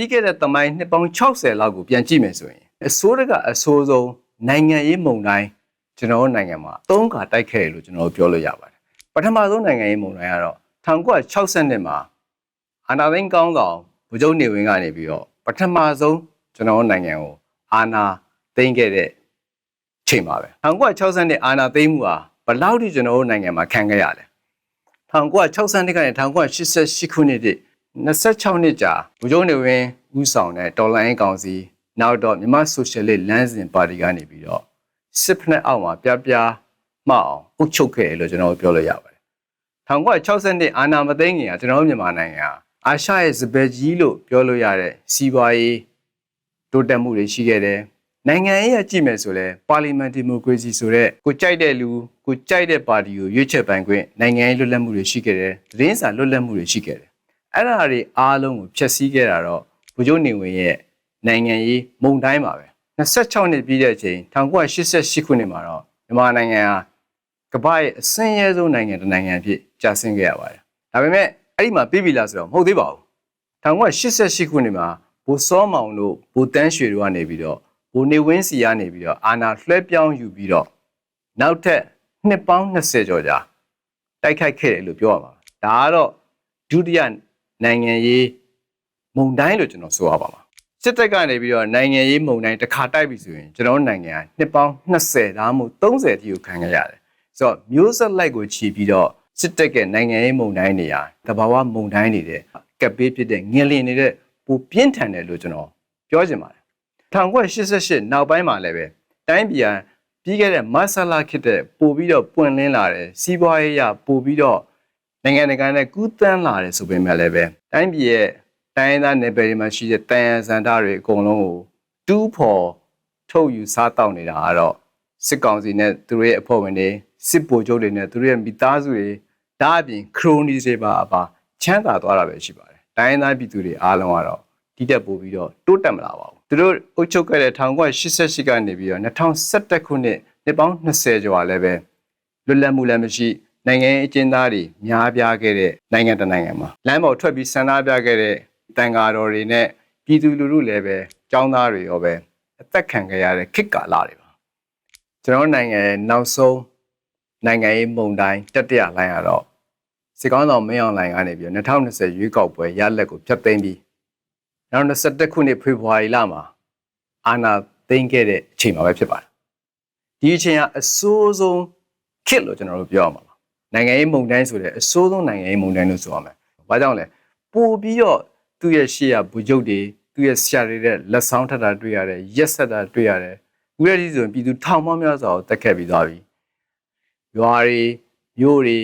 ပြီးခဲ့တဲ့သမိုင်းနှစ်ပေါင်း60လောက်ကိုပြန်ကြည့်မယ်ဆိုရင်အစိုးရကအဆိုးဆုံးနိုင်ငံရေးမုံတိုင်းကျွန်တော်တို့နိုင်ငံမှာသုံးခါတိုက်ခဲ့တယ်လို့ကျွန်တော်တို့ပြောလို့ရပါတယ်ပထမဆုံးနိုင်ငံရေးမုံတိုင်းကတော့1960နှစ်မှာအာနာသိန်းကောင်းဆောင်ဗိုလ်ချုပ်နေဝင်းကနေပြီးတော့ပထမဆုံးကျွန်တော်တို့နိုင်ငံကိုအာဏာသိမ်းခဲ့တဲ့ချိန်ပါပဲ1960နှစ်အာဏာသိမ်းမှုဟာဘယ်လောက်ထိကျွန်တော်တို့နိုင်ငံမှာခံခဲ့ရလဲ1960နှစ်ကနေ1988ခုနှစ်ထိ 26နှစ်ကြာဗိုလ်ချုပ်နေဝင်းဦးဆောင်တဲ့တော်လိုင်းကောင်စီနောက်တော့မြန်မာဆိုရှယ်လစ်လမ်းစဉ်ပါတီကနေပြီးတော့စစ်ဖက်နဲ့အောက်မှာပြပြမှအောင်အုပ်ချုပ်ခဲ့တယ်လို့ကျွန်တော်ပြောလို့ရပါတယ်1960နှစ်အာဏာမသိမ်းခင်ကကျွန်တော်တို့မြန်မာနိုင်ငံဟာအာရှရဲ့စပယ်ကြီးလို့ပြောလို့ရတဲ့စီးပွားရေးတိုးတက်မှုတွေရှိခဲ့တယ်နိုင်ငံရေးအကြည့်မယ်ဆိုလဲပါလီမန်ဒီမိုကရေစီဆိုတဲ့ကိုကြိုက်တဲ့လူကိုကြိုက်တဲ့ပါတီကိုရွေးချယ်ပိုင်ခွင့်နိုင်ငံရေးလွတ်လပ်မှုတွေရှိခဲ့တယ်။သတင်းစာလွတ်လပ်မှုတွေရှိခဲ့တယ်။ အဲ့ဒါတွေအားလုံးကိုဖျက်ဆီးခဲ့တာတော့ဗိုလ်ချုပ်နေဝင်းရဲ့နိုင်ငံရေးမုံတိုင်းပါပဲ။26နှစ်ပြည့်တဲ့အချိန်1988ခုနှစ်မှာတော့မြန်မာနိုင်ငံဟာကမ္ဘာရဲ့အဆင်းရဲဆုံးနိုင်ငံတစ်နိုင်ငံအဖြစ်ကျဆင်းခဲ့ရပါတယ်။ဒါပေမဲ့အဲ့ဒီမှာပြည်ပြီလားဆိုတော့မဟုတ်သေးပါဘူး။1988ခုနှစ်မှာဘိုစောမောင်တို့ဘိုတန်းရွှေတို့ကနေပြီးတော့ဘိုနေဝင်းစီကနေပြီးတော့အာနာလွှဲပြောင်းယူပြီးတော့နောက်ထပ်နှစ်ပေါင်း20ကျော်ကြာတိုက်ခိုက်ခဲ့တယ်လို့ပြောရမှာဒါကတော့ဒုတိယ နိုင်ငံရေးမုံတိုင်းလို့ကျွန်တော်ဆိုရပါမှာစစ်တပ်ကနေပြီးတော့နိုင်ငံရေးမုံတိုင်းတစ်ခါတိုက်ပြီဆိုရင်ကျွန်တော်နိုင်ငံကနှစ်ပေါင်း20ဒါမှမဟုတ်30တိကိုခံခဲ့ရတယ်ဆိုတော့မျိုးဆက်လိုက်ကိုခြီးပြီးတော့စစ်တပ်ကနိုင်ငံရေးမုံတိုင်းတွေဟာတဘာဝမုံတိုင်းတွေတဲ့ကပ်ပေးဖြစ်တဲ့ငလင်နေတဲ့ပူပြင်းထန်တယ်လို့ကျွန်တော်ပြောချင်ပါတယ်1988နောက်ပိုင်းမှာလည်းပဲတိုင်းပြည်ဟာပြီးခဲ့တဲ့မဆလာခစ်တဲ့ပို့ပြီးတော့ပွင့်လင်းလာတယ်စီးပွားရေးရပို့ပြီးတော့ နိုင်ငံတကာနဲ့ကူးတန်းလာတယ်ဆိုပေမဲ့လည်းပဲတိုင်းပြည်ရဲ့တိုင်းရင်းသားနယ်ပယ်တွေမှာရှိတဲ့တန်ရန်စန္ဒတွေအကုန်လုံးကိုတူးဖော်ထုတ်ယူစားတောက်နေတာကတော့စစ်ကောင်စီနဲ့သူတို့ရဲ့အဖွဲ့ဝင်တွေစစ်ဗိုလ်ချုပ်တွေနဲ့သူတို့ရဲ့မိသားစုတွေဒါအပြင်ခရိုနီတွေပါအပါချမ်းသာသွားတာပဲရှိပါတယ်တိုင်းရင်းသားပြည်သူတွေအားလုံးကတော့တိတက်ပို့ပြီးတော့တိုးတက်မလာပါဘူးသူတို့အုပ်ချုပ်ခဲ့တဲ့1988ကနေပြီးတော့2011ခုနှစ်နှစ်ပေါင်း20ကျော်လည်းပဲလွတ်လပ်မှုလည်းမရှိ နိုင်ငံရေးအကျဉ်းသားတွေများပြားခဲ့တဲ့နိုင်ငံတစ်နိုင်ငံမှာလမ်းပေါ်ထွက်ပြီးဆန္ဒပြခဲ့တဲ့တန်ဃာတော်တွေနဲ့ပြည်သူလူထုလည်းပဲចောင်းသားတွေရောပဲအသက်ခံခဲ့ရတဲ့ခေတ်ကာလတွေပါကျွန်တော်နိုင်ငံရဲ့နောက်ဆုံးနိုင်ငံရေးမုံတိုင်းတတိယလိုင်းကတော့စစ်ကောင်းဆောင်မင်းအောင်လှိုင်ကနေပြီး2020ရွေးကောက်ပွဲရလက်ကိုဖျက်သိမ်းပြီးနောက်21ခုနှစ်ဖေဖော်ဝါရီလမှာအာဏာသိမ်းခဲ့တဲ့အချိန်မှာပဲဖြစ်ပါတယ်ဒီအချိန်ကအဆိုးဆုံးခေတ်လို့ကျွန်တော်တို့ပြောရမှာပါ နိုင်ငံရေးမုံတိုင်းဆိုတဲ့အဆိုးဆုံးနိုင်ငံရေးမုံတိုင်းလို့ဆိုရမယ်ဘာကြောင့်လဲပို့ပြီးတော့သူ့ရဲ့ရှေ့ရဘူဂျုတ်တွေသူ့ရဲ့ဆရာတွေတဲ့လက်ဆောင်ထပ်တာတွေ့ရတယ်ရက်ဆက်တာတွေ့ရတယ်ဦးရည်ဆိုရင်ပြည်သူထောင်ပေါင်းများစွာကိုတက်ခတ်ပြီးသွားပြီရွာတွေမြို့တွေ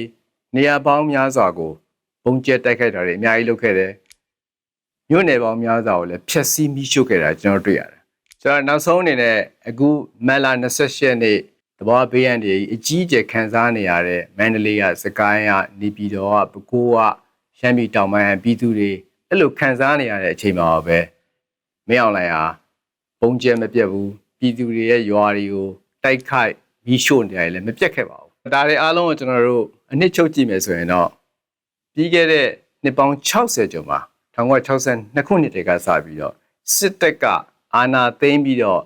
နေရာပေါင်းများစွာကိုပုံကျက်တိုက်ခိုက်တာတွေအများကြီးလုပ်ခဲ့တယ်မြို့နယ်ပေါင်းများစွာကိုလည်းဖျက်ဆီးမိရှုခဲ့တာကျွန်တော်တွေ့ရတယ်ကျွန်တော်နောက်ဆုံးအနေနဲ့အခုမက်လာ28ရက်နေ့ တဘောဘေးရန်တွေအကြီးအကျယ်ခံစားနေရတဲ့မန္တလေးကစကိုင်းကနေပြည်တော်ကပဲခူးကရှမ်းပြည်တောင်ပိုင်းပြည်သူတွေအဲ့လိုခံစားနေရတဲ့အချိန်မှာပဲမင်းအောင်လှိုင်ဟာပုံကျဲမပြတ်ဘူးပြည်သူတွေရဲ့ရွာတွေကိုတိုက်ခိုက်မိရှို့နေရတယ်လည်းမပြတ်ခဲ့ပါဘူးဒါတွေအားလုံးကိုကျွန်တော်တို့အနှစ်ချုပ်ကြည့်မယ်ဆိုရင်တော့ပြီးခဲ့တဲ့နှစ်ပေါင်း60ကျော်မှာ1962ခုနှစ်တည်းကစပြီးတော့စစ်တပ်ကအာဏာသိမ်းပြီးတော့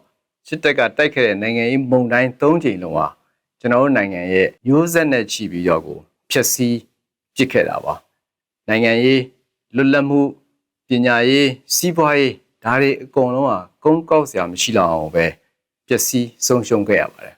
စစ်တပ်ကတိုက်ခဲ့တဲ့နိုင်ငံရေးမုံတိုင်း၃ချိန်လုံးဟာကျွန်တော်တို့နိုင်ငံရဲ့ရိုးစက်နဲ့ချီပြီးတော့ကိုဖျက်ဆီးပစ်ခဲ့တာပါနိုင်ငံရေးလွတ်လပ်မှုပညာရေးစီးပွားရေးဒါတွေအကုန်လုံးဟာကုန်းကောက်စရာမရှိလောက်အောင်ပဲပျက်စီးဆုံးရှုံးခဲ့ရပါတယ်